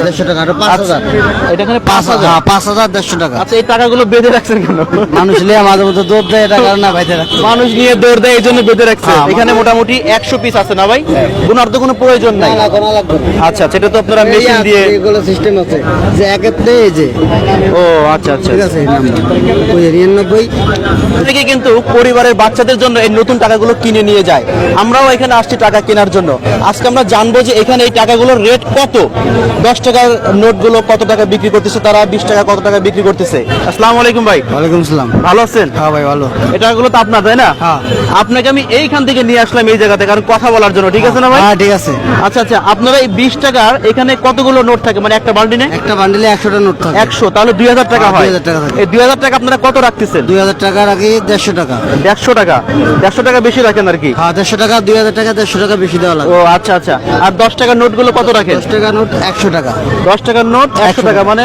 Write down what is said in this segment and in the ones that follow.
দেড়শো টাকা আরও পাঁচ হাজার। এটা এখানে পাঁচ হাজার? হ্যাঁ পাঁচ হাজার দেড়শো টাকা। আচ্ছা এই টাকাগুলো বেঁধে রাখছেন কেন? মানুষ লিয়ে মাঝে মধ্যে দুধ দেয় এটা কারণে বাইতে রাখছে মানুষ নিয়ে দৌড় দেয় এই জন্য বেঁধে রাখছে। হ্যাঁ, এখানে মোটামুটি একশো পিস আছে না ভাই? গুনার তো কোনো প্রয়োজন নাই। না, কোনো লাগবে না। আচ্ছা সেটা তো আপনারা মেশিন দিয়ে এগুলো সিস্টেম আছে। যে একেতে এই যে। ও আচ্ছা আচ্ছা ঠিক আছে ওই নিরানব্বই। থেকে কিন্তু পরিবারের বাচ্চাদের জন্য এই নতুন টাকাগুলো কিনে নিয়ে যায়। আমরাও এখানে আসছি টাকা কেনার জন্য। আজকে আমরা জানব যে এখানে এই টাকাগুলোর রেট কত? দশ টাকার নোটগুলো কত টাকা বিক্রি করতেছে তারা বিশ টাকা কত টাকা বিক্রি করতেছে। আসসালামু আলাইকুম ভাই। ওয়ালাইকুম সালাম ভালো আছেন? হ্যাঁ ভাই ভালো। এই টাকাগুলো তো আপনার তাই না? হ্যাঁ। আপনাকে আমি এইখান থেকে নিয়ে আসলাম এই জায়গাতে কারণ কথা বলার জন্য ঠিক আছে না ভাই? হ্যাঁ ঠিক আছে। আচ্ছা আচ্ছা আপনারা এই বিশ টাকার এখানে কতগুলো নোট থাকে? মানে একটা বাল্টিনে একটা বান্ডিলে একশোটা নোট থাকে। একশো তাহলে দুই হাজার টাকা হ্যাঁ, হয়। 2000 টাকা এই দুই হাজার টাকা আপনারা কত রাখতেছেন? দুই হাজার টাকার আগে দেড়শো টাকা। দেড়শো টাকা। দেড়শো টাকা বেশি রাখেন আর কি? হ্যাঁ দেড়শো টাকা দুই হাজার টাকা দেড়শো টাকা বেশি দেওয়া লাগে। ও আচ্ছা আচ্ছা। আর দশ টাকার নোটগুলো কত রাখেন? দশ টাকা নোট একশো টাকা। দশ টাকার নোট একশো টাকা মানে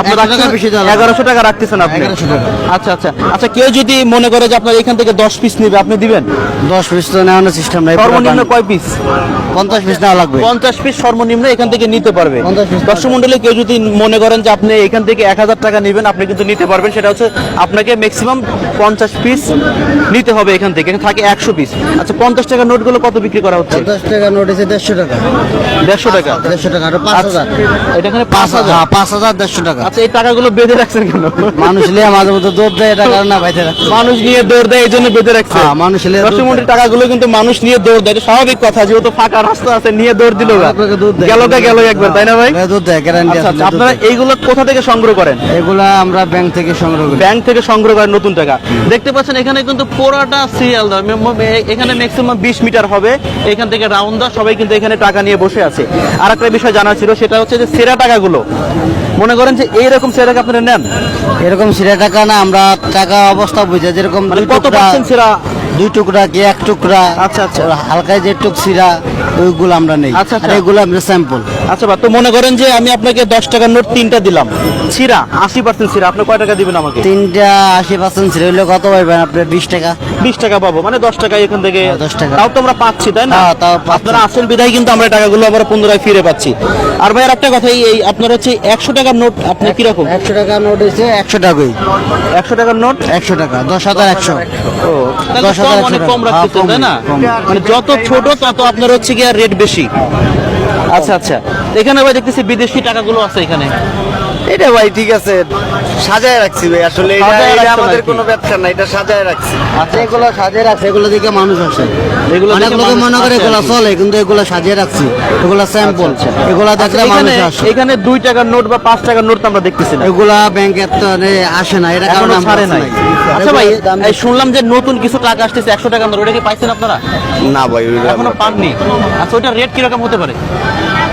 আপনার 100 টাকা বেশি দেওয়া লাগবে। এগারোশো টাকা রাখতেছেন আপনি। আচ্ছা আচ্ছা। আচ্ছা কেউ যদি মনে করে যে আপনার এখান থেকে দশ পিস নেবে আপনি দিবেন? দশ পিস তো নেওয়ানোর সিস্টেম নাই সর্বনিম্ন। কয় পিস পঞ্চাশ পিস নেওয়া লাগবে। পঞ্চাশ পিস সর্বনিম্ন এখান থেকে নিতে পারবে। 50 piece দর্শক মন্ডলী কেউ যদি মনে করেন যে আপনি এখান থেকে এক হাজার টাকা নেবেন আপনি কিন্তু নিতে পারবেন। সেটা হচ্ছে আপনাকে ম্যাক্সিমাম পঞ্চাশ পিস নিতে হবে এখান থেকে। থাকে একশো পিস আচ্ছা পঞ্চাশ টাকার নোটগুলো কত বিক্রি করা হচ্ছে? পঞ্চাশ টাকা নোট এসে দেড়শো টাকা। দেড়শো টাকা। দেড়শো টাকা আরও পাঁচ হাজার। এটা এখানে পাঁচ হাজার। হাজার পাঁচ হাজার দেড়শো টাকা। আচ্ছা এই টাকাগুলো বেঁধে রাখছেন কেন? মানুষ লিয়ে মাঝে মধ্যে দুধ দেয় এটা কারণে বাইতে রাখছে। মানুষ নিয়ে দৌড় দেয় এই জন্য বেঁধে রাখছে। হ্যাঁ, মানুষ নিয়ে দৌড় টাকাগুলো কিন্তু মানুষ নিয়ে দৌড় দেয়। এটা স্বাভাবিক কথা যেহেতু ফাঁকা রাস্তা আছে নিয়ে দৌড় দিল গেল গেল একবার তাই না ভাই? হ্যাঁ, দুধ দেয় গ্যারান্টি আচ্ছা আছে আচ্ছা আপনারা এইগুলো কোথা থেকে সংগ্রহ করেন? এগুলা আমরা ব্যাংক থেকে সংগ্রহ করি। ব্যাংক থেকে সংগ্রহ করেন নতুন টাকা। দেখতে পাচ্ছেন এখানে কিন্তু পুরোটা সিরিয়াল এখানে ম্যাক্সিমাম বিশ মিটার হবে। এখান থেকে রাউন্ড দেওয়া সবাই কিন্তু এখানে টাকা নিয়ে বসে আছে। আর একটা বিষয় জানা ছিল সেটা হচ্ছে যে সেরা টাকাগুলো। মনে করেন যে এইরকম সেরা টাকা আপনারা নেন? এরকম সেরা টাকা না আমরা টাকা অবস্থা বুঝে যেরকম মানে দুই কত টুকরা পার্সেন্ট সেরা? দুই টুকরা কি এক টুকরা? আচ্ছা, আচ্ছা। হালকা হালকায় যে টুক সিরা ওইগুলো আমরা নেই। আচ্ছা, আচ্ছা। এগুলো আমরা স্যাম্পল আচ্ছা বা তো মনে করেন যে আমি আপনাকে দশ টাকার নোট তিনটা দিলাম। ছিরা আশি পার্সেন্ট ছিরা আপনি কয় টাকা দিবেন আমাকে? তিনটা আশি পার্সেন্ট সিরা হইলে কত পাইবেন আপনি? বিশ টাকা। বিশ টাকা পাবো মানে দশ টাকা এখান থেকে দশ টাকা। তাও তো আমরা পাচ্ছি তাই না? হ্যাঁ, তাও। আপনারা আসল বিদায় কিন্তু আমরা টাকাগুলো আমরা পুনরায় ফিরে পাচ্ছি। আর ভাই আর একটা কথা এই- আপনার হচ্ছে একশো টাকার নোট আপনি কীরকম? একশো টাকার নোট হয়েছে একশো টাকাই। একশো টাকার নোট? একশো টাকা দশ হাজার একশো। ও দশ হাজার একশো অনেক কম হ্যাঁ, তাই না? মানে যত ছোট তত আপনার হচ্ছে গিয়ে রেট বেশি। আচ্ছা আচ্ছা। এখানে ভাই দেখতেছি বিদেশি টাকাগুলো আছে এখানে। এটা ভাই ঠিক আছে। সাজায় রাখছি ভাই আসলে এটা- আমাদের কোনো ব্যবসা না এটা সাজায় রাখছি। আচ্ছা এগুলো সাজিয়ে রাখছে এগুলো দিকে মানুষ আসে। এগুলো অনেক দেখে লোকে মনে করে এগুলো চলে কিন্তু এগুলো সাজিয়ে রাখছি। এগুলো স্যাম্পল আচ্ছা, এগুলো দেখলে মানুষ আসে। এখানে দুই টাকার নোট বা পাঁচ টাকার নোট তো আমরা দেখতেছি না। এগুলা ব্যাংকের তো মানে আসে না এটা কারণে ছাড়ে নাই। আচ্ছা ভাই এই শুনলাম যে নতুন কিছু টাকা আসতেছে একশো টাকা নোট ওটা কি পাইছেন আপনারা? না ভাই এখনও পাননি। আচ্ছা ওটা রেট কীরকম হতে পারে?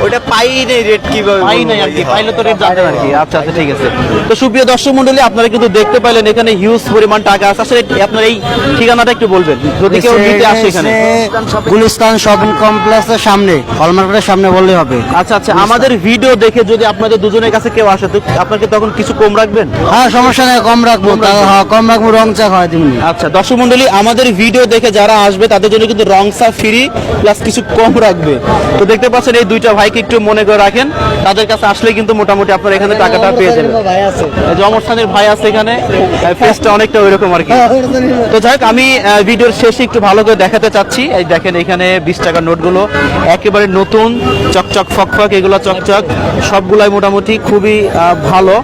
ওইটা পাই নেই রেট কীভাবে পাই নাই আর কি পাইলে তো রেট জানতেন আর কি। আচ্ছা আচ্ছা ঠিক আছে। তো সুপ্রিয় দর্শক মন্ডলী আপনারা কিন্তু দেখতে পাইলেন এখানে হিউজ পরিমাণ টাকা আছে। আসলে আপনার এই ঠিকানাটা একটু বলবেন। যদি কেউ নিতে আসে এখানে। গুলিস্তান শপিং কমপ্লেক্সের সামনে হলমার্কেটের সামনে বললেই হবে। আচ্ছা আচ্ছা আমাদের ভিডিও দেখে যদি আপনাদের দুজনের কাছে কেউ আসে তো আপনাকে তখন কিছু কম রাখবেন? হ্যাঁ সমস্যা নেই কম রাখব। হ্যাঁ, কম রাখব রং চা হয় তেমনি আচ্ছা দর্শক মন্ডলী আমাদের ভিডিও দেখে যারা আসবে তাদের জন্য কিন্তু রং চা ফ্রি প্লাস কিছু কম রাখবে। তো দেখতে পাচ্ছেন এই দুইটা ভাইকে একটু মনে করে রাখেন। তাদের কাছে আসলে কিন্তু মোটামুটি আপনারা এখানে টাকাটা পেয়ে যাবেন। ভাই আছে। এই যে অমর খানের ভাই আছে এখানে ফেসটা অনেকটা ওইরকম আর কি। তো যাই হোক, আমি ভিডিওর শেষে একটু ভালো করে দেখাতে চাচ্ছি। এই দেখেন এখানে বিশ টাকার নোটগুলো একেবারে নতুন চকচক ফকফক এগুলো চকচক সবগুলাই মোটামুটি খুবই ভালো।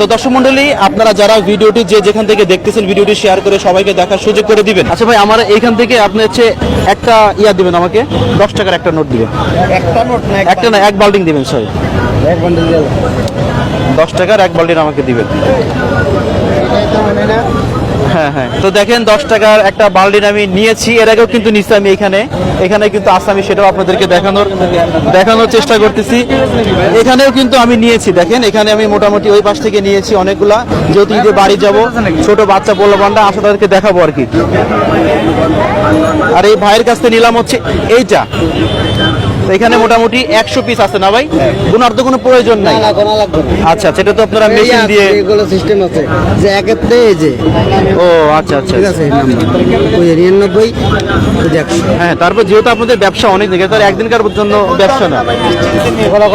তো দর্শক মন্ডলী আপনারা যারা ভিডিওটি যে যেখান থেকে দেখতেছেন ভিডিওটি শেয়ার করে সবাইকে দেখার সুযোগ করে দিবেন। আচ্ছা ভাই আমার এখান থেকে আপনি হচ্ছে একটা ইয়া দিবেন আমাকে দশ টাকার একটা নোট দিবেন। একটা নোট না একটা। না এক বাল্টিং দিবেন সরি এক দাও। দশ টাকার এক বাল্টিন আমাকে দিবেন। হ্যাঁ হ্যাঁ। তো দেখেন, দশ টাকার একটা বাল্টিন আমি নিয়েছি। এর আগেও কিন্তু নিচ্ছি আমি এখানে। এখানে কিন্তু আসামি সেটাও আপনাদেরকে দেখানোর দেখানোর চেষ্টা করতেছি। এখানেও কিন্তু আমি নিয়েছি, দেখেন। এখানে আমি মোটামুটি ওই পাশ থেকে নিয়েছি অনেকগুলা। যেহেতু ঈদে বাড়ি যাব, ছোট বাচ্চা বলল বান্ডা আসলে তাদেরকে দেখাবো আর কি। আর এই ভাইয়ের কাছ থেকে নিলাম হচ্ছে এইটা। এখানে মোটামুটি একশো পিস আছে না ভাই? গুনার তো কোনো প্রয়োজন নাই। আচ্ছা সেটা তো আপনারা মেশিন দিয়ে এগুলো সিস্টেম আছে। যে থেকে এই যে। ও আচ্ছা আচ্ছা ঠিক আছে এই নাম্বার। ওই যে নিরানব্বই হ্যাঁ তারপর যেহেতু আপনাদের ব্যবসা অনেক দিন তার একদিনকার জন্য ব্যবসা না। কোনো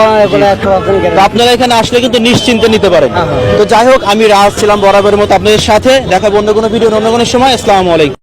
তো আপনারা এখানে আসলে কিন্তু নিশ্চিন্তে নিতে পারেন। তো যাই হোক আমি রাজ ছিলাম বরাবরের মতো আপনাদের সাথে। দেখা অন্য কোনো ভিডিও অন্য কোনো সময়। আসসালামু আলাইকুম।